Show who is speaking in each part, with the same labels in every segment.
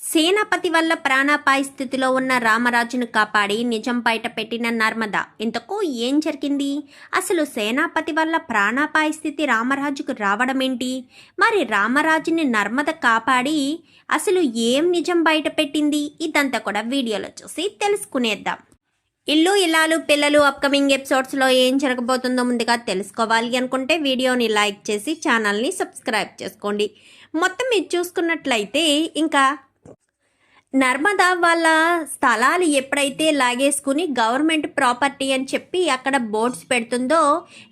Speaker 1: సేనాపతి వల్ల ప్రాణాపాయ స్థితిలో ఉన్న రామరాజును కాపాడి నిజం బయట పెట్టిన నర్మద. ఇంతకు ఏం జరిగింది? అసలు సేనాపతి వల్ల ప్రాణాపాయ స్థితి రామరాజుకు రావడమేంటి? మరి రామరాజుని నర్మద కాపాడి అసలు ఏం నిజం బయట పెట్టింది? ఇదంతా కూడా వీడియోలో చూసి తెలుసుకునేద్దాం. ఇల్లు ఇల్లాలు పిల్లలు అప్కమింగ్ ఎపిసోడ్స్లో ఏం జరగబోతుందో ముందుగా తెలుసుకోవాలి అనుకుంటే వీడియోని లైక్ చేసి ఛానల్ని సబ్స్క్రైబ్ చేసుకోండి. మొత్తం మీరు చూసుకున్నట్లయితే ఇంకా నర్మదా వాళ్ళ స్థలాలు ఎప్పుడైతే లాగేసుకుని గవర్నమెంట్ ప్రాపర్టీ అని చెప్పి అక్కడ బోర్డ్స్ పెడుతుందో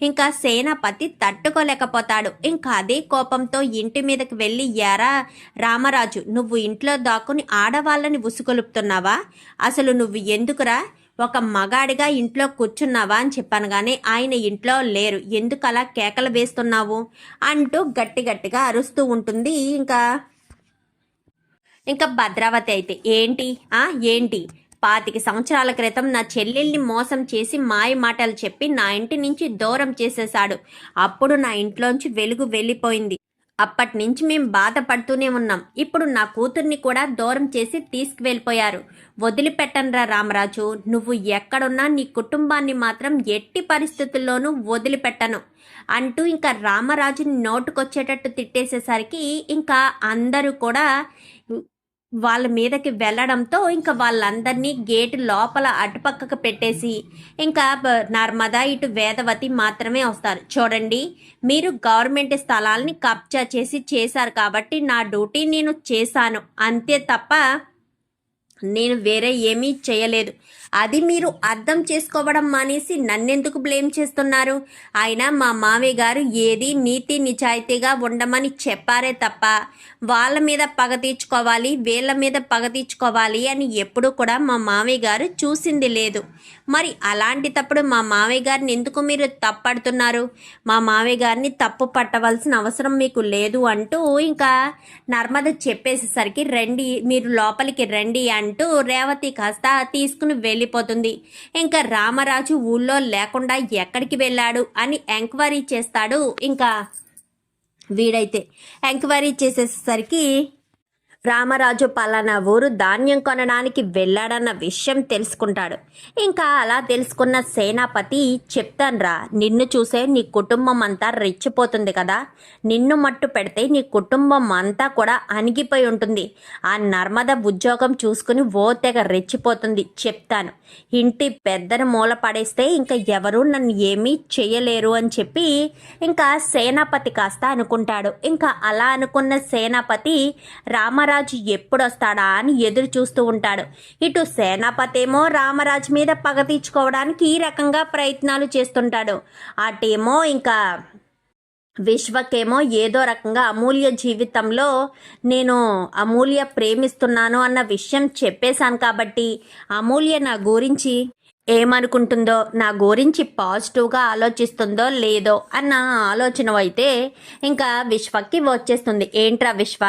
Speaker 1: ఇంకా సేనాపతి తట్టుకోలేకపోతాడు. ఇంకా అదే కోపంతో ఇంటి మీదకి వెళ్ళి యారా రామరాజు నువ్వు ఇంట్లో దాక్కుని ఆడవాళ్ళని ఉసుకొలుపుతున్నావా అసలు నువ్వు ఎందుకురా? ఒక మగాడిగా ఇంట్లో కూర్చున్నావా? అని చెప్పాను కానీ ఆయన ఇంట్లో లేరు. ఎందుకు అలా కేకలు వేస్తున్నావు? అంటూ గట్టి గట్టిగా అరుస్తూ ఉంటుంది. ఇంకా ఇంకా భద్రావతి అయితే ఏంటి? ఆ ఏంటి? పాతిక సంవత్సరాల క్రితం నా చెల్లెల్ని మోసం చేసి మాయ మాటలు చెప్పి నా ఇంటి నుంచి దూరం చేసేశాడు. అప్పుడు నా ఇంట్లోంచి వెలుగు వెళ్ళిపోయింది. అప్పటి నుంచి మేము బాధపడుతూనే ఉన్నాం. ఇప్పుడు నా కూతుర్ని కూడా దూరం చేసి తీసుకువెళ్ళిపోయారు. వదిలిపెట్టనురా రామరాజు నువ్వు ఎక్కడున్నా నీ కుటుంబాన్ని మాత్రం ఎట్టి పరిస్థితుల్లోనూ వదిలిపెట్టను. అంటూ ఇంకా రామరాజుని నోటుకొచ్చేటట్టు తిట్టేసేసరికి ఇంకా అందరూ కూడా వాళ్ళ మీదకి వెళ్ళడంతో ఇంకా వాళ్ళందరినీ గేటు లోపల అటుపక్కకు పెట్టేసి ఇంకా నర్మదా ఇటు వేదవతి మాత్రమే వస్తారు. చూడండి మీరు గవర్నమెంట్ స్థలాల్ని కబ్జా చేసి చేశారు కాబట్టి నా డ్యూటీ నేను చేశాను. అంతే తప్ప నేను వేరే ఏమీ చేయలేదు. అది మీరు అర్థం చేసుకోవడం మానేసి నన్నెందుకు బ్లేమ్ చేస్తున్నారు? అయినా మా మామయ్య గారు ఏది నీతి నిజాయితీగా ఉండమని చెప్పారే తప్ప వాళ్ళ మీద పగ తీర్చుకోవాలి వీళ్ళ మీద పగ తీర్చుకోవాలి అని ఎప్పుడూ కూడా మా మామయ్య గారు చూసింది లేదు. మరి అలాంటి తప్పుడు మా మామయ్య గారిని ఎందుకు మీరు తప్పడుతున్నారు? మా మామయ్య గారిని తప్పు పట్టవలసిన అవసరం మీకు లేదు అంటూ ఇంకా నర్మద చెప్పేసేసరికి రండి మీరు లోపలికి రండి అంటూ రేవతి కాస్త తీసుకుని వెళ్ళి వెళ్ళిపోతుంది. ఇంకా రామరాజు ఊళ్ళో లేకుండా ఎక్కడికి వెళ్ళాడు అని ఎంక్వైరీ చేస్తాడు. ఇంకా వీడైతే ఎంక్వైరీ చేసేసరికి రామరాజు పలానా ఊరు ధాన్యం కొనడానికి వెళ్ళాడన్న విషయం తెలుసుకుంటాడు. ఇంకా అలా తెలుసుకున్న సేనాపతి చెప్తాన్రా నిన్ను చూసే నీ కుటుంబం అంతా రెచ్చిపోతుంది కదా. నిన్ను మట్టు పెడితే నీ కుటుంబం అంతా కూడా అణిగిపోయి ఉంటుంది. ఆ నర్మద ఉద్యోగం చూసుకుని ఓ తెగ రెచ్చిపోతుంది చెప్తాను. ఇంటి పెద్దను మూల పడేస్తే ఇంకా ఎవరూ నన్ను ఏమీ చేయలేరు అని చెప్పి ఇంకా సేనాపతి కాస్త అనుకుంటాడు. ఇంకా అలా అనుకున్న సేనాపతి రామరాజు రామరాజు ఎప్పుడొస్తాడా అని ఎదురు చూస్తూ ఉంటాడు. ఇటు సేనాపతేమో రామరాజు మీద పగ తీర్చుకోవడానికి ఈ రకంగా ప్రయత్నాలు చేస్తుంటాడు. అటేమో ఇంకా విశ్వకేమో ఏదో రకంగా అమూల్య జీవితంలో నేను అమూల్య ప్రేమిస్తున్నాను అన్న విషయం చెప్పేశాను కాబట్టి అమూల్య నా గురించి ఏమనుకుంటుందో నా గురించి పాజిటివ్గా ఆలోచిస్తుందో లేదో అన్న ఆలోచన అయితే ఇంకా విశ్వకి వచ్చేస్తుంది. ఏంట్రా విశ్వ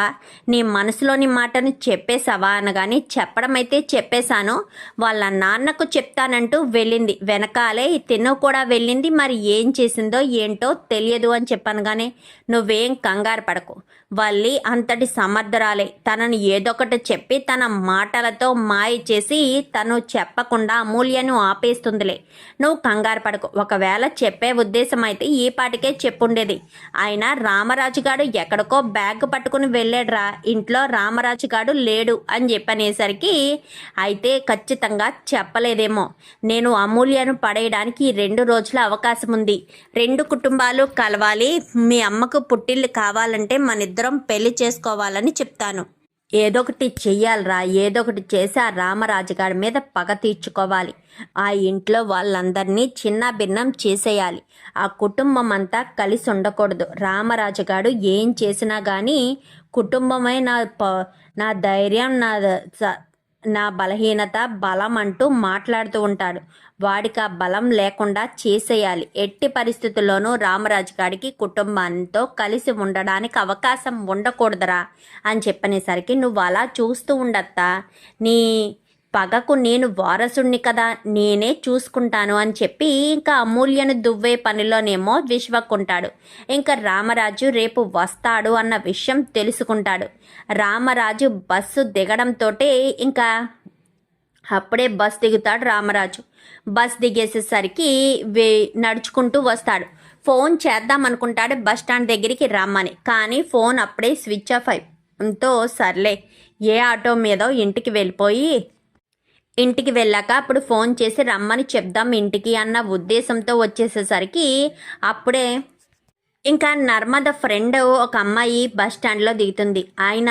Speaker 1: నీ మనసులోని మాటను చెప్పేశావా అనగాని చెప్పడం అయితే చెప్పేశాను. వాళ్ళ నాన్నకు చెప్తానంటూ వెళ్ళింది. వెనకాలే తిను కూడా వెళ్ళింది. మరి ఏం చేసిందో ఏంటో తెలియదు అని చెప్పాను కానీ నువ్వేం కంగారు పడకు. వల్లి అంతటి సమర్థరాలే. తనని ఏదొకటి చెప్పి తన మాటలతో మాయ చేసి తను చెప్పకుండా అమూల్యను ఆపేస్తుందిలే. నువ్వు కంగారు పడకు. ఒకవేళ చెప్పే ఉద్దేశం అయితే ఈ పాటికే చెప్పుండేది. అయినా రామరాజు గాడు ఎక్కడికో బ్యాగ్ పట్టుకుని వెళ్ళాడురా. ఇంట్లో రామరాజు గాడు లేడు అని చెప్పనేసరికి అయితే ఖచ్చితంగా చెప్పలేదేమో. నేను అమూల్యను పడేయడానికి రెండు రోజుల అవకాశం ఉంది రెండు కుటుంబాలు కలవాలి. మీ అమ్మకు పుట్టిల్లు కావాలంటే మన ఇద్దరం పెళ్ళి చేసుకోవాలని చెప్తాను. ఏదో ఒకటి చెయ్యాలరా ఏదో ఒకటి చేసి ఆ రామరాజుగారి మీద పగ తీర్చుకోవాలి. ఆ ఇంట్లో వాళ్ళందరినీ చిన్న భిన్నం చేసేయాలి. ఆ కుటుంబం అంతా కలిసి ఉండకూడదు. రామరాజుగాడు ఏం చేసినా కానీ కుటుంబమే నా ప- నా ధైర్యం నా స- నా బలహీనత బలం అంటూ మాట్లాడుతూ ఉంటాడు. వాడికి ఆ బలం లేకుండా చేసేయాలి. ఎట్టి పరిస్థితుల్లోనూ రామరాజు గారికి కుటుంబంతో కలిసి ఉండడానికి అవకాశం ఉండకూడదురా అని చెప్పనేసరికి నువ్వు అలా చూస్తూ ఉండత్తా. నీ పగకు నేను వారసుణ్ణి కదా నేనే చూసుకుంటాను అని చెప్పి ఇంకా అమూల్యను దువ్వే పనిలోనేమో విశ్వక్కుంటాడు ఇంకా రామరాజు రేపు వస్తాడు అన్న విషయం తెలుసుకుంటాడు. రామరాజు బస్సు దిగడంతో ఇంకా అప్పుడే బస్ దిగుతాడు రామరాజు. బస్ దిగేసేసరికి వే నడుచుకుంటూ వస్తాడు. ఫోన్ చేద్దాం అనుకుంటాడు బస్ స్టాండ్ దగ్గరికి రమ్మని. కానీ ఫోన్ అప్పుడే స్విచ్ ఆఫ్ అయితో సర్లే ఏ ఆటో మీదో ఇంటికి వెళ్ళిపోయి ఇంటికి వెళ్ళాక అప్పుడు ఫోన్ చేసి రమ్మని చెప్దాం ఇంటికి అన్న ఉద్దేశంతో వచ్చేసేసరికి అప్పుడే ఇంకా నర్మద ఫ్రెండ్ ఒక అమ్మాయి బస్ స్టాండ్లో దిగుతుంది. ఆయన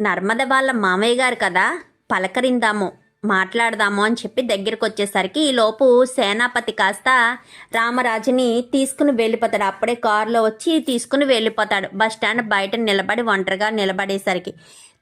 Speaker 1: నర్మద వాళ్ళ మామయ్య గారు కదా పలకరిందాము మాట్లాడదాము అని చెప్పి దగ్గరికి వచ్చేసరికి ఈ లోపు సేనాపతి కాస్త రామరాజుని తీసుకుని వెళ్ళిపోతాడు. అప్పుడే కారులో వచ్చి తీసుకుని వెళ్ళిపోతాడు. బస్ స్టాండ్ బయట నిలబడి ఒంటరిగా నిలబడేసరికి.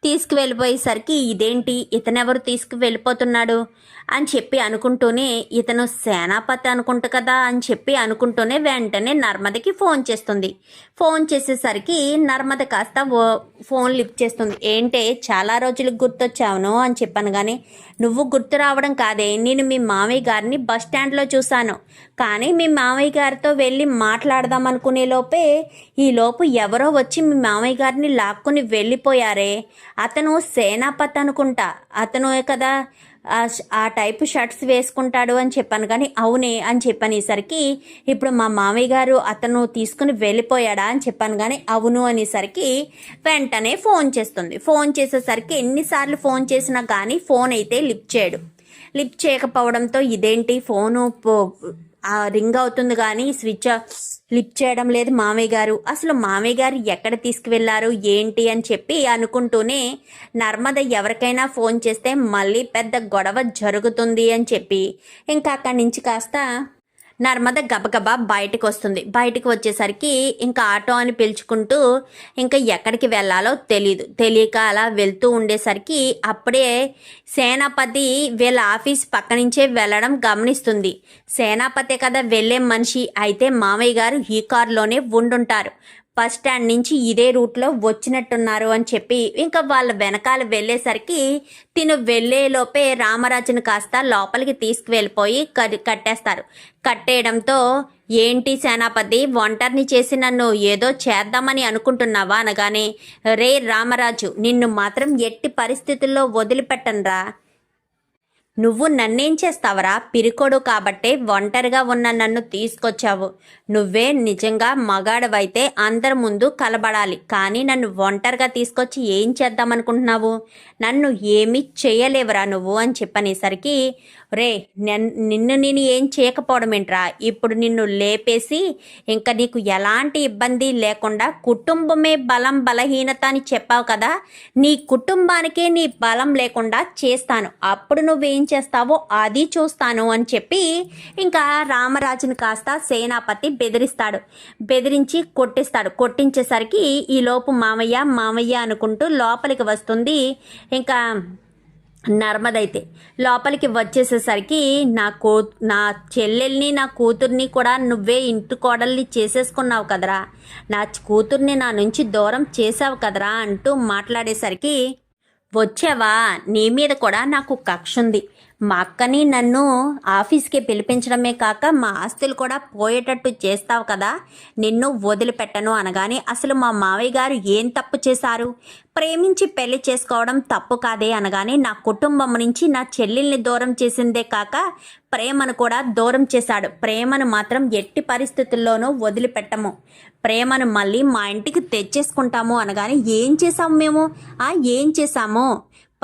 Speaker 1: తీసుకువెళ్ళిపోయేసరికి ఇదేంటి? ఇతనెవరు తీసుకువెళ్ళిపోతున్నాడు? అని చెప్పి అనుకుంటూనే ఇతను సేనాపతి అనుకుంటు కదా అని చెప్పి అనుకుంటూనే వెంటనే నర్మదకి ఫోన్ చేస్తుంది. ఫోన్ చేసేసరికి నర్మద కాస్త ఓ- ఫోన్ లిఫ్ట్ చేస్తుంది. ఏంటే చాలా రోజులకు గుర్తొచ్చావును అని చెప్పాను కానీ నువ్వు గుర్తు రావడం కాదే. నేను మీ మామయ్య గారిని బస్ స్టాండ్లో చూశాను. కానీ మీ మామయ్య గారితో వెళ్ళి మాట్లాడదాం అనుకునే లోపే ఈ లోపు ఎవరో వచ్చి మీ మామయ్య గారిని లాక్కుని వెళ్ళిపోయారే. అతను సేనాపతి అనుకుంటా. అతను కదా ఆ టైపు షర్ట్స్ వేసుకుంటాడు అని చెప్పాను. కానీ అవునే అని చెప్పనేసరికి ఇప్పుడు మా మామయ్య గారు అతను తీసుకుని వెళ్ళిపోయాడా అని చెప్పాను. కానీ అవును అనేసరికి వెంటనే ఫోన్ చేస్తుంది. ఫోన్ చేసేసరికి ఎన్నిసార్లు ఫోన్ చేసినా కానీ ఫోన్ అయితే లిఫ్ట్ చేయడు. లిఫ్ట్ చేయకపోవడంతో ఇదేంటి? ఫోను రింగ్ అవుతుంది కానీ స్విచ్ లిఫ్ట్ చేయడం లేదు మామయ్య గారు. అసలు మామయ్య గారు ఎక్కడ తీసుకువెళ్ళారు? ఏంటి అని చెప్పి అనుకుంటూనే నర్మద ఎవరికైనా ఫోన్ చేస్తే మళ్ళీ పెద్ద గొడవ జరుగుతుంది అని చెప్పి. ఇంకా అక్కడి నుంచి కాస్త నర్మద గబగబా బయటకు వస్తుంది బయటకు వచ్చేసరికి ఇంకా ఆటో అని పిలుచుకుంటూ ఇంకా ఎక్కడికి వెళ్ళాలో తెలియదు తెలియక అలా వెళ్తూ ఉండేసరికి అప్పుడే సేనాపతి వీళ్ళ ఆఫీస్ పక్క నుంచే వెళ్ళడం గమనిస్తుంది. సేనాపతి కదా వెళ్ళే మనిషి. అయితే మామయ్య గారు ఈ కారులోనే ఉండుంటారు. బస్ స్టాండ్ నుంచి ఇదే రూట్లో వచ్చినట్టున్నారు అని చెప్పి ఇంకా వాళ్ళ వెనకాల వెళ్ళేసరికి తిను వెళ్ళేలోపే రామరాజును కాస్త లోపలికి తీసుకువెళ్ళిపోయి కట్టేస్తారు. కట్టేయడంతో ఏంటి సేనాపతి ఒంటరిని చేసి నన్ను ఏదో చేద్దామని అనుకుంటున్నావా అనగానే రే రామరాజు నిన్ను మాత్రం ఎట్టి పరిస్థితుల్లో వదిలిపెట్టనురా. నువ్వు నన్నేం చేస్తావరా? పిరికోడు కాబట్టే ఒంటరిగా ఉన్న నన్ను తీసుకొచ్చావు. నువ్వే నిజంగా మగాడవైతే అందరి ముందు కలబడాలి. కానీ నన్ను ఒంటరిగా తీసుకొచ్చి ఏం చేద్దామనుకుంటున్నావు? నన్ను ఏమీ చేయలేవురా నువ్వు అని చెప్పనేసరికి రే నిన్ను నేను ఏం చేయకపోవడం ఏంట్రా? ఇప్పుడు నిన్ను లేపేసి ఇంకా నీకు ఎలాంటి ఇబ్బంది లేకుండా కుటుంబమే బలం బలహీనత అని చెప్పావు కదా నీ కుటుంబానికే నీ బలం లేకుండా చేస్తాను. అప్పుడు నువ్వేం చేస్తావో అది చూస్తాను అని చెప్పి ఇంకా రామరాజుని కాస్త సేనాపతి బెదిరిస్తాడు. బెదిరించి కొట్టిస్తాడు. కొట్టించేసరికి ఈ లోపు మామయ్య మామయ్య అనుకుంటూ లోపలికి వస్తుంది. ఇంకా నర్మదైతే. లోపలికి వచ్చేసేసరికి నా కూ నా చెల్లెల్ని నా కూతుర్ని కూడా నువ్వే ఇంటి కోడల్ని చేసేసుకున్నావు కదరా. నా కూతుర్ని నా నుంచి దూరం చేసావు కదరా అంటూ మాట్లాడేసరికి వచ్చావా? నీ మీద కూడా నాకు కక్ష ఉంది మా అక్కని నన్ను ఆఫీస్కి పిలిపించడమే కాక మా ఆస్తులు కూడా పోయేటట్టు చేస్తావు కదా నిన్ను వదిలిపెట్టను అనగానే అసలు మా మావయ్య గారు ఏం తప్పు చేశారు? ప్రేమించి పెళ్ళి చేసుకోవడం తప్పు కాదే అనగానే నా కుటుంబం నుంచి నా చెల్లెల్ని దూరం చేసిందే కాక ప్రేమను కూడా దూరం చేశాడు. ప్రేమను మాత్రం ఎట్టి పరిస్థితుల్లోనూ వదిలిపెట్టము. ప్రేమను మళ్ళీ మా ఇంటికి తెచ్చేసుకుంటాము అనగానే ఏం చేసాము మేము? ఆ ఏం చేసాము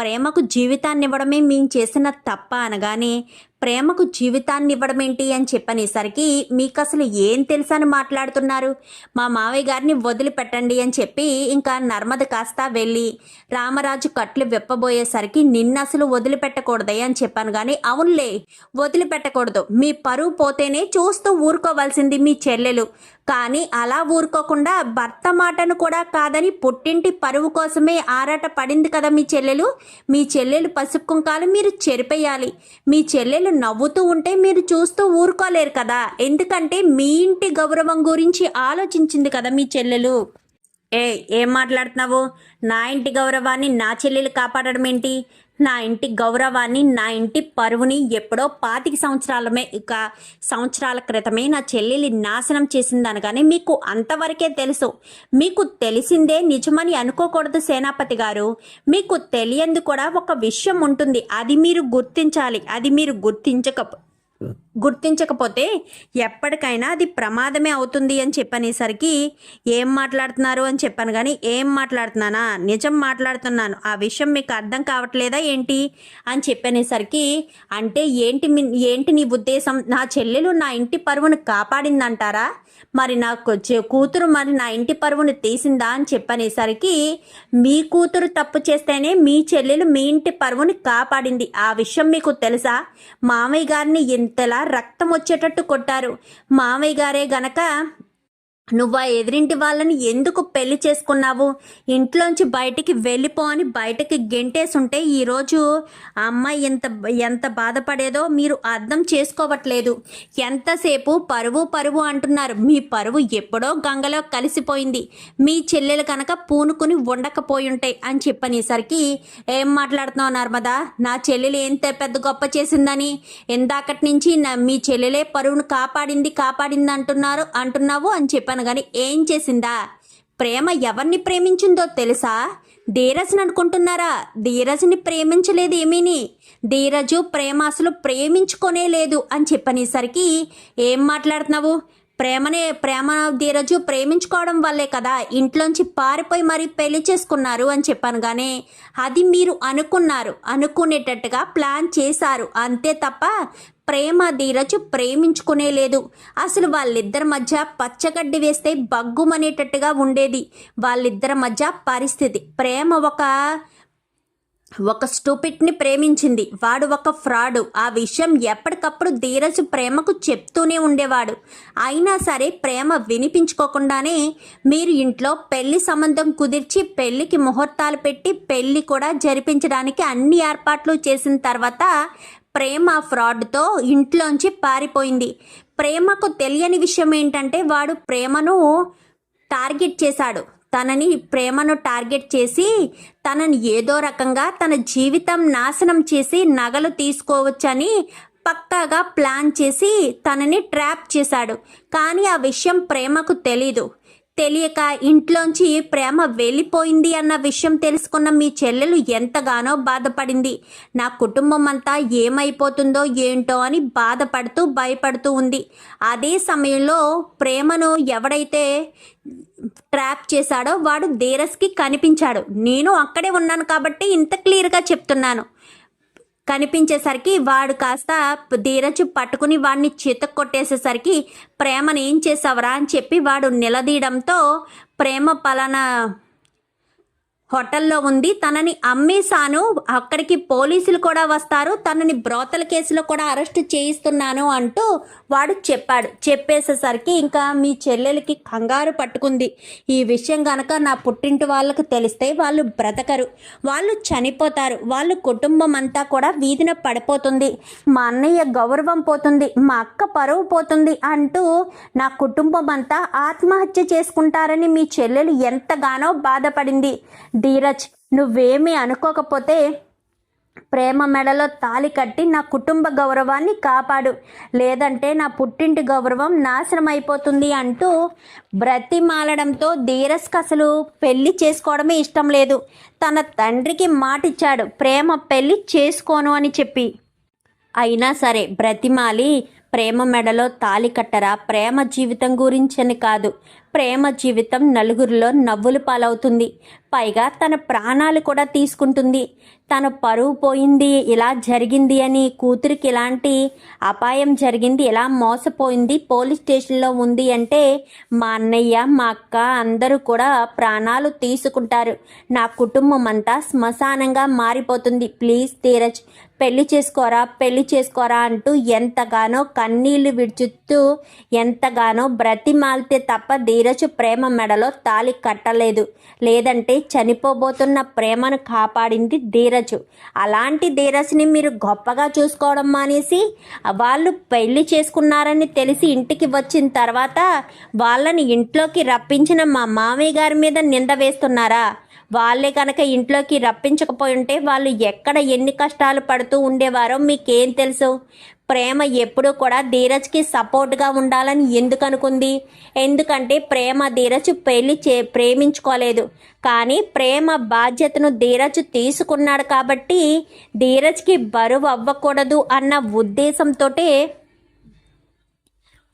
Speaker 1: ప్రేమకు జీవితాన్నివ్వడమే మేము చేసిన తప్ప అనగానే ప్రేమకు జీవితాన్ని ఇవ్వడం ఏంటి అని చెప్పనేసరికి మీకు అసలు ఏం తెలుసని మాట్లాడుతున్నారు? మా మావయ్య గారిని వదిలిపెట్టండి అని చెప్పి ఇంకా నర్మద కాస్త వెళ్ళి రామరాజు కట్లు విప్పబోయేసరికి నిన్న అసలు వదిలిపెట్టకూడదే అని చెప్పాను. కానీ అవునులే వదిలిపెట్టకూడదు. మీ పరువు పోతేనే చూస్తూ ఊరుకోవాల్సింది మీ చెల్లెలు. కానీ అలా ఊరుకోకుండా భర్త మాటను కూడా కాదని పుట్టింటి పరువు కోసమే ఆరాట పడింది కదా మీ చెల్లెలు. మీ చెల్లెలు పసుపు కుంకాలు మీరు చెరిపేయాలి. మీ చెల్లెలు నవ్వుతూ ఉంటే మీరు చూస్తూ ఊరుకోలేరు కదా. ఎందుకంటే మీ ఇంటి గౌరవం గురించి ఆలోచించింది కదా మీ చెల్లెలు. ఏ ఏం మాట్లాడుతున్నావు? నా ఇంటి గౌరవాన్ని నా చెల్లెలు కాపాడడం ఏంటి? నా ఇంటి గౌరవాన్ని నా ఇంటి పరువుని ఎప్పుడో పాతిక సంవత్సరాలమే ఇక సంవత్సరాల క్రితమే నా చెల్లెలి నాశనం చేసిందనగానే మీకు అంతవరకే తెలుసు. మీకు తెలిసిందే నిజమని అనుకోకూడదు సేనాపతి గారు. మీకు తెలియందు కూడా ఒక విషయం ఉంటుంది. అది మీరు గుర్తించాలి. అది మీరు గుర్తించక గుర్తించకపోతే ఎప్పటికైనా అది ప్రమాదమే అవుతుంది అని చెప్పనేసరికి ఏం మాట్లాడుతున్నారు అని చెప్పాను కానీ ఏం మాట్లాడుతున్నానా? నిజం మాట్లాడుతున్నాను. ఆ విషయం మీకు అర్థం కావట్లేదా ఏంటి? అని చెప్పనేసరికి అంటే ఏంటి ఏంటి నీ ఉద్దేశం? నా చెల్లెలు నా ఇంటి పరువును కాపాడిందంటారా? మరి నాకు కూతురు మరి నా ఇంటి పరువును తీసిందా అని చెప్పనేసరికి మీ కూతురు తప్పు చేస్తేనే మీ చెల్లెలు మీ ఇంటి పరువుని కాపాడింది. ఆ విషయం మీకు తెలుసా? మామయ్య గారిని ఇంతలా రక్తం వచ్చేటట్టు కొట్టారు. మామయ్య గారే గనక నువ్వు ఆ ఎదిరింటి వాళ్ళని ఎందుకు పెళ్ళి చేసుకున్నావు? ఇంట్లోంచి బయటికి వెళ్ళిపో అని బయటకి గెంటేసుంటే ఈరోజు ఆ అమ్మాయి ఎంత ఎంత బాధపడేదో మీరు అర్థం చేసుకోవట్లేదు. ఎంతసేపు పరువు పరువు అంటున్నారు. మీ పరువు ఎప్పుడో గంగలో కలిసిపోయింది. మీ చెల్లెలు కనుక పూనుకుని ఉండకపోయి ఉంటాయి అని చెప్పనేసరికి ఏం మాట్లాడుతున్నావు నర్మదా? నా చెల్లెలు ఎంత పెద్ద గొప్ప చేసిందని? ఇందాకటి నుంచి నా మీ చెల్లెలే పరువును కాపాడింది కాపాడింది అంటున్నారు అంటున్నావు అని చెప్పాను కానీ ఏం చేసిందా? ప్రేమ ఎవరిని ప్రేమించిందో తెలుసా? ధీరజ్ని అనుకుంటున్నారా? ధీరజ్ని ప్రేమించలేదు ఏమీని? ధీరజు ప్రేమ అసలు ప్రేమించుకోనే లేదు అని చెప్పనేసరికి ఏం మాట్లాడుతున్నావు? ప్రేమనే ప్రేమ ధీరజు ప్రేమించుకోవడం వల్లే కదా ఇంట్లోంచి పారిపోయి మరీ పెళ్ళి చేసుకున్నారు అని చెప్పాను కానీ అది మీరు అనుకున్నారు అనుకునేటట్టుగా ప్లాన్ చేశారు. అంతే తప్ప ప్రేమ ధీరజు ప్రేమించుకునే లేదు. అసలు వాళ్ళిద్దరి మధ్య పచ్చగడ్డి వేస్తే బగ్గుమనేటట్టుగా ఉండేది. వాళ్ళిద్దరి మధ్య పరిస్థితి ప్రేమ ఒక ఒక స్టూపిట్ని ప్రేమించింది. వాడు ఒక ఫ్రాడు. ఆ విషయం ఎప్పటికప్పుడు ధీరజ్ ప్రేమకు చెప్తూనే ఉండేవాడు. అయినా సరే ప్రేమ వినిపించుకోకుండానే మీరు ఇంట్లో పెళ్ళి సంబంధం కుదిర్చి పెళ్ళికి ముహూర్తాలు పెట్టి పెళ్ళి కూడా జరిపించడానికి అన్ని ఏర్పాట్లు చేసిన తర్వాత ప్రేమ ఫ్రాడ్తో ఇంట్లోంచి పారిపోయింది. ప్రేమకు తెలియని విషయం ఏంటంటే వాడు ప్రేమను టార్గెట్ చేశాడు. తనని ప్రేమను టార్గెట్ చేసి తనని ఏదో రకంగా తన జీవితం నాశనం చేసి నగలు తీసుకోవచ్చని పక్కాగా ప్లాన్ చేసి తనని ట్రాప్ చేశాడు. కానీ ఆ విషయం ప్రేమకు తెలీదు. తెలియక ఇంట్లోంచి ప్రేమ వెళ్ళిపోయింది అన్న విషయం తెలుసుకున్న మీ చెల్లెలు ఎంతగానో బాధపడింది. నా కుటుంబం అంతా ఏమైపోతుందో ఏంటో అని బాధపడుతూ భయపడుతూ ఉంది. అదే సమయంలో ప్రేమను ఎవడైతే ట్రాప్ చేశాడో వాడు ధీరస్కి కనిపించాడు. నేను అక్కడే ఉన్నాను కాబట్టి ఇంత క్లియర్గా చెప్తున్నాను. కనిపించేసరికి వాడు కాస్త ధీరజు పట్టుకుని వాడిని చిత కొట్టేసేసరికి ప్రేమను ఏం చేసావరా అని చెప్పి వాడు నిలదీయడంతో ప్రేమ పలానా హోటల్లో ఉంది. తనని అమ్మేశాను. అక్కడికి పోలీసులు కూడా వస్తారు. తనని బ్రోతల కేసులో కూడా అరెస్ట్ చేయిస్తున్నాను అంటూ వాడు చెప్పాడు. చెప్పేసేసరికి ఇంకా మీ చెల్లెలకి కంగారు పట్టుకుంది. ఈ విషయం కనుక నా పుట్టింటి వాళ్ళకు తెలిస్తే వాళ్ళు బ్రతకరు. వాళ్ళు చనిపోతారు. వాళ్ళ కుటుంబం అంతా కూడా వీధిన పడిపోతుంది. మా అన్నయ్య గౌరవం పోతుంది. మా అక్క పరువు పోతుంది అంటూ నా కుటుంబం అంతా ఆత్మహత్య చేసుకుంటారని మీ చెల్లెలు ఎంతగానో బాధపడింది. ధీరజ్ నువ్వేమీ అనుకోకపోతే ప్రేమ మెడలో తాలి కట్టి నా కుటుంబ గౌరవాన్ని కాపాడు. లేదంటే నా పుట్టింటి గౌరవం నాశనం అయిపోతుంది అంటూ బ్రతిమాలడంతో ధీరస్కి అసలు పెళ్ళి చేసుకోవడమే ఇష్టం లేదు. తన తండ్రికి మాటిచ్చాడు ప్రేమ పెళ్ళి చేసుకోను అని చెప్పి. అయినా సరే బ్రతిమాలి ప్రేమ మెడలో తాలి కట్టరా ప్రేమ జీవితం గురించని కాదు. ప్రేమ జీవితం నలుగురిలో నవ్వులు పాలవుతుంది. పైగా తన ప్రాణాలు కూడా తీసుకుంటుంది. తన పరువు పోయింది ఇలా జరిగింది అని కూతురికి ఇలాంటి అపాయం జరిగింది ఇలా మోసపోయింది పోలీస్ స్టేషన్లో ఉంది అంటే మా అన్నయ్య మా అక్క అందరూ కూడా ప్రాణాలు తీసుకుంటారు. నా కుటుంబం అంతా శ్మశానంగా మారిపోతుంది. ప్లీజ్ ధీరజ్ పెళ్ళి చేసుకోరా పెళ్ళి చేసుకోరా అంటూ ఎంతగానో కన్నీళ్ళు విడుచుతూ ఎంతగానో బ్రతిమాలితే తప్ప ధీరజ్ ధీరజు ప్రేమ మెడలో తాలి కట్టలేదు. లేదంటే చనిపోబోతున్న ప్రేమను కాపాడింది ధీరజు. అలాంటి ధీరజ్ని మీరు గొప్పగా చూసుకోవడం మానేసి వాళ్ళు పెళ్ళి చేసుకున్నారని తెలిసి ఇంటికి వచ్చిన తర్వాత వాళ్ళని ఇంట్లోకి రప్పించిన మా మామయ్య గారి మీద నింద వేస్తున్నారా? వాళ్ళే కనుక ఇంట్లోకి రప్పించకపోయి ఉంటే వాళ్ళు ఎక్కడ ఎన్ని కష్టాలు పడుతూ ఉండేవారో మీకేం తెలుసు? ప్రేమ ఎప్పుడూ కూడా ధీరజ్కి సపోర్ట్గా ఉండాలని ఎందుకు అనుకుంది? ఎందుకంటే ప్రేమ ధీరజ్ పెళ్ళి చే ప్రేమించుకోలేదు. కానీ ప్రేమ బాధ్యతను ధీరజ్ తీసుకున్నాడు కాబట్టి ధీరజ్కి బరువు అవ్వకూడదు అన్న ఉద్దేశంతో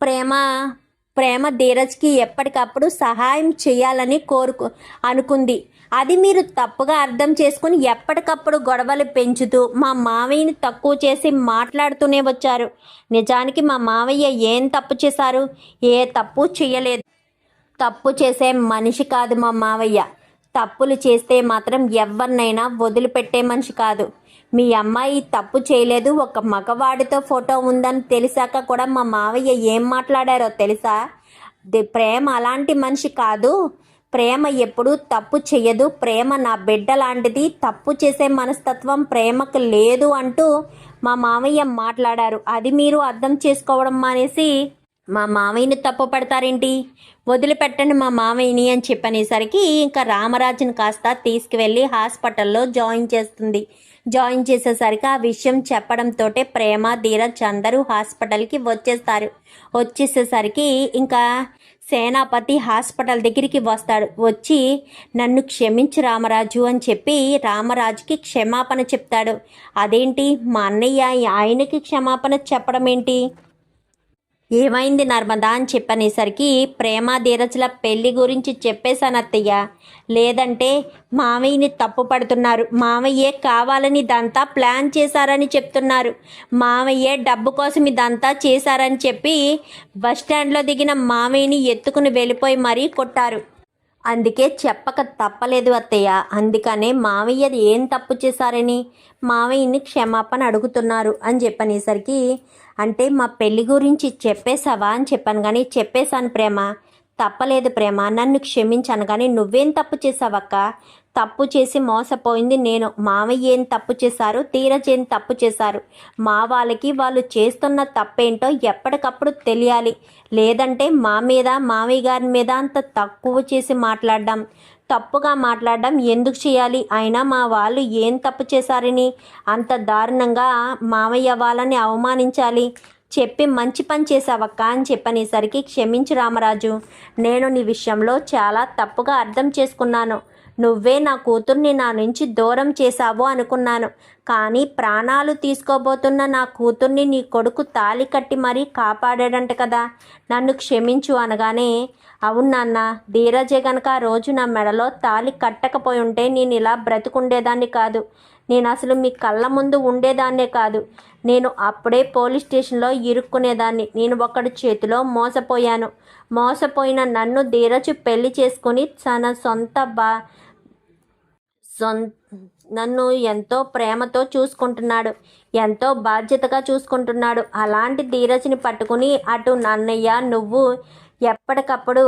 Speaker 1: ప్రేమ ప్రేమ ధీరజ్కి ఎప్పటికప్పుడు సహాయం చేయాలని కోరుకు అనుకుంది. అది మీరు తప్పుగా అర్థం చేసుకుని ఎప్పటికప్పుడు గొడవలు పెంచుతూ మా మావయ్యని తక్కువ చేసి మాట్లాడుతూనే వచ్చారు. నిజానికి మా మావయ్య ఏం తప్పు చేశారు? ఏ తప్పు చేయలేదు. తప్పు చేసే మనిషి కాదు మా మావయ్య. తప్పులు చేస్తే మాత్రం ఎవరినైనా వదిలిపెట్టే మనిషి కాదు. మీ అమ్మాయి తప్పు చేయలేదు ఒక మగవాడితో ఫోటో ఉందని తెలిసాక కూడా మా మావయ్య ఏం మాట్లాడారో తెలుసా? ప్రేమ అలాంటి మనిషి కాదు. ప్రేమ ఎప్పుడూ తప్పు చేయదు ప్రేమ నా బిడ్డ లాంటిది. తప్పు చేసే మనస్తత్వం ప్రేమకు లేదు అంటూ మా మామయ్య మాట్లాడారు. అది మీరు అర్థం చేసుకోవడం మానేసి మా మామయ్యని తప్పు పడతారేంటి? వదిలిపెట్టండి మా మావయ్యని అని చెప్పనేసరికి ఇంకా రామరాజుని కాస్త తీసుకువెళ్ళి హాస్పిటల్లో జాయిన్ చేస్తుంది. జాయిన్ చేసేసరికి ఆ విషయం చెప్పడంతో ప్రేమ ధీరజ్ అందరూ హాస్పిటల్కి వచ్చేస్తారు. వచ్చేసేసరికి ఇంకా సేనాపతి హాస్పిటల్ దగ్గరికి వస్తాడు. వచ్చి నన్ను క్షమించు రామరాజు అని చెప్పి రామరాజుకి క్షమాపణ చెప్తాడు. అదేంటి? మా అన్నయ్య ఆయనకి క్షమాపణ చెప్పడం ఏంటి ఏమైంది నర్మదా అని చెప్పనేసరికి ప్రేమ ధీరజ్ల పెళ్ళి గురించి చెప్పేశాను అత్తయ్య లేదంటే మామయ్యని తప్పు పడుతున్నారు. మామయ్యే కావాలని ఇదంతా ప్లాన్ చేశారని చెప్తున్నారు. మామయ్యే డబ్బు కోసం ఇదంతా చేశారని చెప్పి బస్ స్టాండ్లో దిగిన మామయ్యని ఎత్తుకుని వెళ్ళిపోయి మరీ కొట్టారు. అందుకే చెప్పక తప్పలేదు అత్తయ్య. అందుకనే మావయ్య ఏం తప్పు చేశారని మావయ్యని క్షమాపణ అడుగుతున్నారు అని చెప్పనేసరికి అంటే మా పెళ్ళి గురించి చెప్పేశావా అని చెప్పాను కానీ చెప్పేశాను ప్రేమ. తప్పలేదు ప్రేమ. నన్ను క్షమించాను కానీ నువ్వేం తప్పు చేసావక్క తప్పు చేసి మోసపోయింది నేను. మామయ్య ఏం తప్పు చేశారు? ధీరజ్ ఏం తప్పు చేశారు? మా వాళ్ళకి వాళ్ళు చేస్తున్న తప్పేంటో ఎప్పటికప్పుడు తెలియాలి. లేదంటే మా మీద మామయ్య గారి మీద అంత తక్కువ చేసి మాట్లాడడం. తప్పుగా మాట్లాడడం ఎందుకు చేయాలి? అయినా మా వాళ్ళు ఏం తప్పు చేశారని? అంత దారుణంగా మావయ్య వాళ్ళని అవమానించాలి. చెప్పి మంచి పని చేసావక్క అని చెప్పనేసరికి క్షమించు రామరాజు. నేను నీ విషయంలో చాలా తప్పుగా అర్థం చేసుకున్నాను. నువ్వే నా కూతుర్ని నా నుంచి దూరం చేశావు అనుకున్నాను. కానీ ప్రాణాలు తీసుకోబోతున్న నా కూతుర్ని నీ కొడుకు తాలి కట్టి మరీ కాపాడాడంట కదా. నన్ను క్షమించు అనగానే అవును నాన్న ధీరజే గనక ఆ రోజు నా మెడలో తాలి కట్టకపోయి ఉంటే నేను ఇలా బ్రతుకుండేదాన్ని కాదు. నేను అసలు మీ కళ్ళ ముందు ఉండేదాన్నే కాదు. నేను అప్పుడే పోలీస్ స్టేషన్లో ఇరుక్కునేదాన్ని. నేను ఒకడి చేతిలో మోసపోయాను. మోసపోయిన నన్ను ధీరజు పెళ్ళి చేసుకుని తన సొంత బా నన్ను ఎంతో ప్రేమతో చూసుకుంటున్నాడు. ఎంతో బాధ్యతగా చూసుకుంటున్నాడు. అలాంటి ధీరజ్ని పట్టుకుని అటు నన్నయ్య నువ్వు ఎప్పటికప్పుడు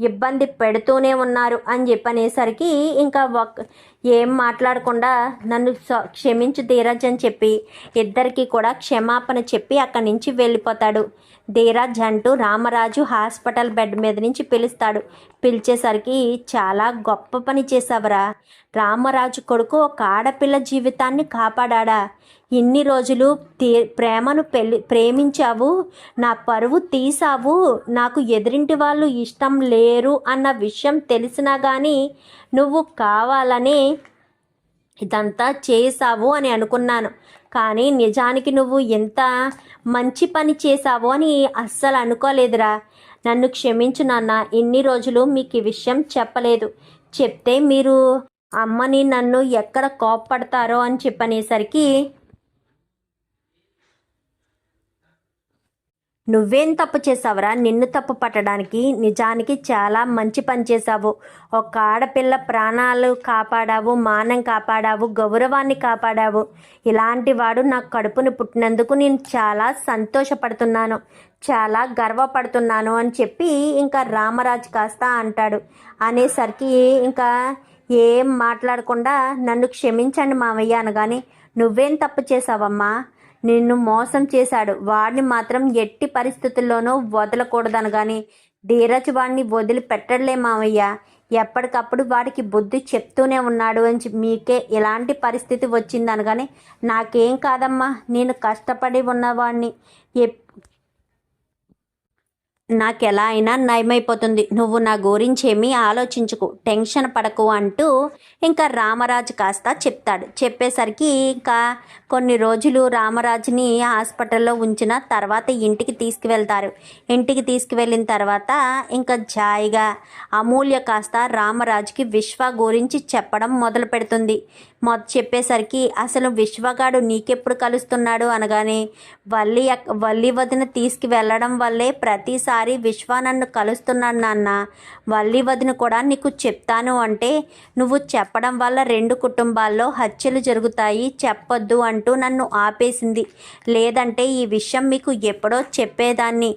Speaker 1: ఇబ్బంది పెడుతూనే ఉన్నారు అని చెప్పనేసరికి ఇంకా ఒక ఏం మాట్లాడకుండా నన్ను క్షమించు ధీరజ్ అని చెప్పి ఇద్దరికి కూడా క్షమాపణ చెప్పి అక్కడి నుంచి వెళ్ళిపోతాడు. ధీరజ్ అంటూ రామరాజు హాస్పిటల్ బెడ్ మీద నుంచి పిలుస్తాడు. పిలిచేసరికి చాలా గొప్ప పని చేశావరా. రామరాజు కొడుకు ఒక ఆడపిల్ల జీవితాన్ని కాపాడాడా. ఇన్ని రోజులు తీ ప్రేమను పెళ్ళి ప్రేమించావు నా పరువు తీసావు నాకు ఎదిరింటి వాళ్ళు ఇష్టం లేరు అన్న విషయం తెలిసినా కానీ నువ్వు కావాలని ఇదంతా చేసావు అని అనుకున్నాను. కానీ నిజానికి నువ్వు ఎంత మంచి పని చేసావు అని అస్సలు అనుకోలేదురా. నన్ను క్షమించు నాన్న ఇన్ని రోజులు మీకు ఈ విషయం చెప్పలేదు. చెప్తే మీరు అమ్మని నన్ను ఎక్కడ కోప్పడతారో అని చెప్పనేసరికి నువ్వేం తప్పు చేసావురా నిన్ను తప్పు పట్టడానికి నిజానికి చాలా మంచి పని చేశావు. ఒక ఆడపిల్ల ప్రాణాలు కాపాడావు మానం కాపాడావు గౌరవాన్ని కాపాడావు. ఇలాంటి వాడు నా కడుపుని పుట్టినందుకు నేను చాలా సంతోషపడుతున్నాను చాలా గర్వపడుతున్నాను అని చెప్పి ఇంకా రామరాజు కాస్త అంటాడు. అనేసరికి ఇంకా ఏం మాట్లాడకుండా నన్ను క్షమించండి మావయ్య అనగానే నువ్వేం తప్పు చేసావమ్మా నిన్ను మోసం చేశాడు. వాడిని మాత్రం ఎట్టి పరిస్థితుల్లోనూ వదలకూడదను కానీ ధీరజ్ వాడిని వదిలిపెట్టడలే మావయ్య. ఎప్పటికప్పుడు వాడికి బుద్ధి చెప్తూనే ఉన్నాడు అని మీకే ఇలాంటి పరిస్థితి వచ్చింది నాకేం కాదమ్మా నేను కష్టపడి ఉన్నవాడిని ఎప్ నాకెలా అయినా నయమైపోతుంది. నువ్వు నా గురించేమీ ఆలోచించుకు టెన్షన్ పడకు అంటూ ఇంకా రామరాజు కాస్త చెప్తాడు. చెప్పేసరికి ఇంకా కొన్ని రోజులు రామరాజుని హాస్పిటల్లో ఉంచిన తర్వాత ఇంటికి తీసుకువెళ్తారు. ఇంటికి తీసుకువెళ్ళిన తర్వాత ఇంకా జాయిగా అమూల్య కాస్త రామరాజుకి విశ్వ గురించి చెప్పడం మొదలు పెడుతుంది మొ చెప్పేసరికి అసలు విశ్వగాడు నీకెప్పుడు కలుస్తున్నాడు? అనగానే వల్లి వల్లి వదిన తీసుకువెళ్ళడం వల్లే ప్రతిసారి విశ్వ నన్ను కలుస్తున్నాడు నాన్న. వల్లి వదిన కూడా నీకు చెప్తాను అంటే నువ్వు చెప్పడం వల్ల రెండు కుటుంబాల్లో హత్యలు జరుగుతాయి చెప్పొద్దు అంటూ నన్ను ఆపేసింది. లేదంటే ఈ విషయం మీకు ఎప్పుడో చెప్పేదాన్ని.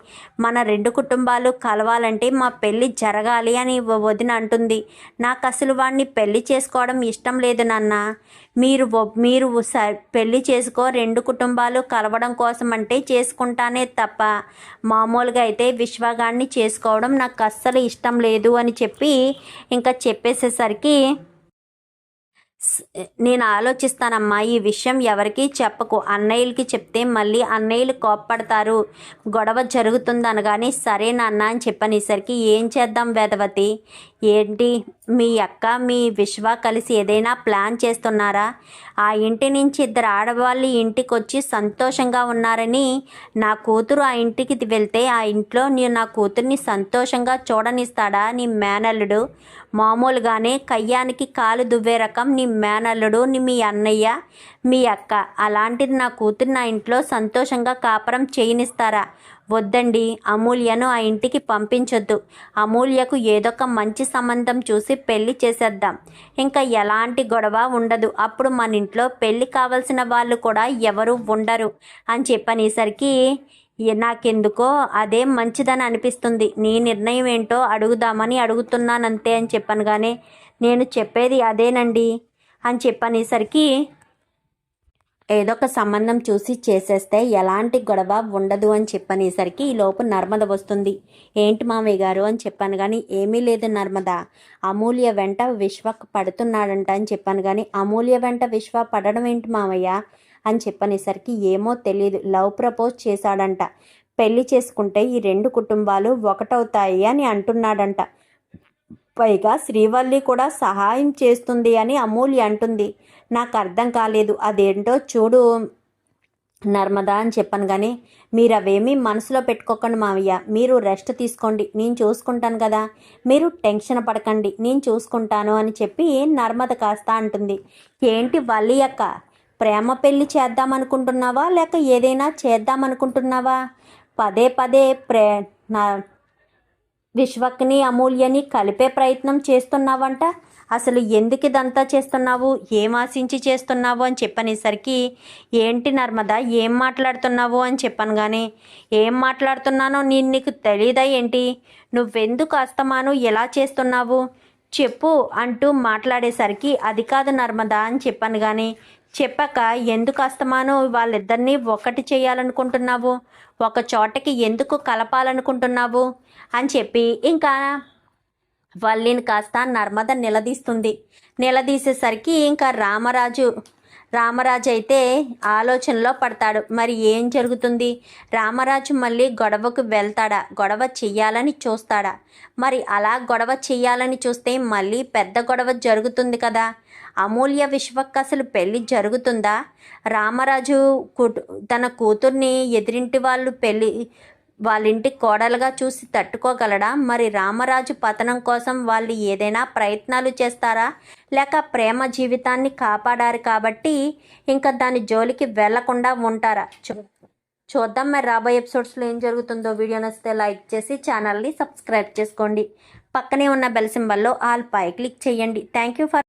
Speaker 1: మన రెండు కుటుంబాలు కలవాలంటే మా పెళ్ళి జరగాలి అని వదిన అంటుంది. నాకు అసలు వాడిని పెళ్ళి చేసుకోవడం ఇష్టం లేదు నాన్న. మీరు మీరు స పెళ్ళి చేసుకో రెండు కుటుంబాలు కలవడం కోసం అంటే చేసుకుంటానే తప్ప మామూలుగా అయితే విశ్వగాన్ని చేసుకోవడం నాకు అస్సలు ఇష్టం లేదు. అని చెప్పి ఇంకా చెప్పేసేసరికి నేను ఆలోచిస్తానమ్మా ఈ విషయం ఎవరికీ చెప్పకు. అన్నయ్యలకి చెప్తే మళ్ళీ అన్నయ్యలు కోప్పడతారు. గొడవ జరుగుతుంది అనగానే సరే నాన్న అని చెప్పనేసరికి ఏం చేద్దాం వేదవతి? ఏంటి మీ అక్క మీ విశ్వ కలిసి ఏదైనా ప్లాన్ చేస్తున్నారా? ఆ ఇంటి నుంచి ఇద్దరు ఆడవాళ్ళు ఇంటికి వచ్చి సంతోషంగా ఉన్నారని నా కూతురు ఆ ఇంటికి వెళ్తే ఆ ఇంట్లో నేను నా కూతుర్ని సంతోషంగా చూడనిస్తాడా నీ మేనల్లుడు? మామూలుగానే కయ్యానికి కాలు దువ్వే రకం నీ మేనల్లుడు నీ మీ అన్నయ్య మీ అక్క. అలాంటిది నా కూతురు నా ఇంట్లో సంతోషంగా కాపురం చేయనిస్తారా? వద్దండి అమూల్యను ఆ ఇంటికి పంపించొద్దు. అమూల్యకు ఏదొక మంచి సంబంధం చూసి పెళ్ళి చేసేద్దాం. ఇంకా ఎలాంటి గొడవ ఉండదు. అప్పుడు మన ఇంట్లో పెళ్ళి కావలసిన వాళ్ళు కూడా ఎవరు ఉండరు. అని చెప్పనేసరికి నాకెందుకో అదేం మంచిదని అనిపిస్తుంది. నీ నిర్ణయం ఏంటో అడుగుదామని అడుగుతున్నానంతే అని చెప్పాను కానీ నేను చెప్పేది అదేనండి అని చెప్పనేసరికి ఏదో ఒక సంబంధం చూసి చేసేస్తే ఎలాంటి గొడవ ఉండదు అని చెప్పనేసరికి ఈ లోపు నర్మద వస్తుంది. ఏంటి మామయ్య గారు అని చెప్పాను కానీ ఏమీ లేదు నర్మద. అమూల్య వెంట విశ్వ పడుతున్నాడంట అని చెప్పాను కానీ అమూల్య వెంట విశ్వ పడడం ఏంటి మామయ్య? అని చెప్పనేసరికి ఏమో తెలియదు లవ్ ప్రపోజ్ చేశాడంట. పెళ్ళి చేసుకుంటే ఈ రెండు కుటుంబాలు ఒకటవుతాయి అని అంటున్నాడంట. పైగా శ్రీవల్లి కూడా సహాయం చేస్తుంది అని అమూల్య అంటుంది. నాకు అర్థం కాలేదు. అదేంటో చూడు నర్మదా అని చెప్పాను కానీ మీరు అవేమీ మనసులో పెట్టుకోకండి మావయ్య. మీరు రెస్ట్ తీసుకోండి. నేను చూసుకుంటాను కదా. మీరు టెన్షన్ పడకండి. నేను చూసుకుంటాను అని చెప్పి నర్మద కాస్త అంటుంది. ఏంటి వల్లి అక్క? ప్రేమ పెళ్ళి చేద్దామనుకుంటున్నావా? లేక ఏదైనా చేద్దామనుకుంటున్నావా? పదే పదే ప్రే నా విశ్వక్ని అమూల్యని కలిపే ప్రయత్నం చేస్తున్నావంట. అసలు ఎందుకు ఇదంతా చేస్తున్నావు? ఏం ఆశించి చేస్తున్నావు అని చెప్పనేసరికి ఏంటి నర్మద ఏం మాట్లాడుతున్నావు అని చెప్పాను కానీ ఏం మాట్లాడుతున్నానో నేను నీకు తెలీదా ఏంటి? నువ్వెందుకు అస్తమాను ఎలా చేస్తున్నావు? చెప్పు అంటూ మాట్లాడేసరికి అది కాదు నర్మద అని చెప్పాను కానీ చెప్పాక ఎందుకు అస్తమానం? వాళ్ళిద్దరినీ ఒకటి చేయాలనుకుంటున్నావు? ఒక చోటకి ఎందుకు కలపాలనుకుంటున్నావు? అని చెప్పి ఇంకా వల్లిని కాస్త నర్మద నిలదీస్తుంది. నిలదీసేసరికి ఇంకా రామరాజు రామరాజు అయితే ఆలోచనలో పడతాడు. మరి ఏం జరుగుతుంది? రామరాజు మళ్ళీ గొడవకు వెళ్తాడా? గొడవ చెయ్యాలని చూస్తాడా? మరి అలా గొడవ చెయ్యాలని చూస్తే మళ్ళీ పెద్ద గొడవ జరుగుతుంది కదా? అమూల్య విశ్వక్ అసలు పెళ్ళి జరుగుతుందా? రామరాజు తన కూతుర్ని ఎదిరింటి వాళ్ళు పెళ్ళి వాళ్ళ ఇంటి కోడలుగా చూసి తట్టుకోగలడా? మరి రామరాజు పతనం కోసం వాళ్ళు ఏదైనా ప్రయత్నాలు చేస్తారా? లేక ప్రేమ జీవితాన్ని కాపాడారు కాబట్టి ఇంకా దాని జోలికి వెళ్ళకుండా ఉంటారా? చూ చూద్దాం మరి రాబోయే ఎపిసోడ్స్లో ఏం జరుగుతుందో. వీడియో నచ్చితే లైక్ చేసి ఛానల్ని సబ్స్క్రైబ్ చేసుకోండి. పక్కనే ఉన్న బెల్ సింబల్లో ఆల్ పై క్లిక్ చేయండి. Thank you for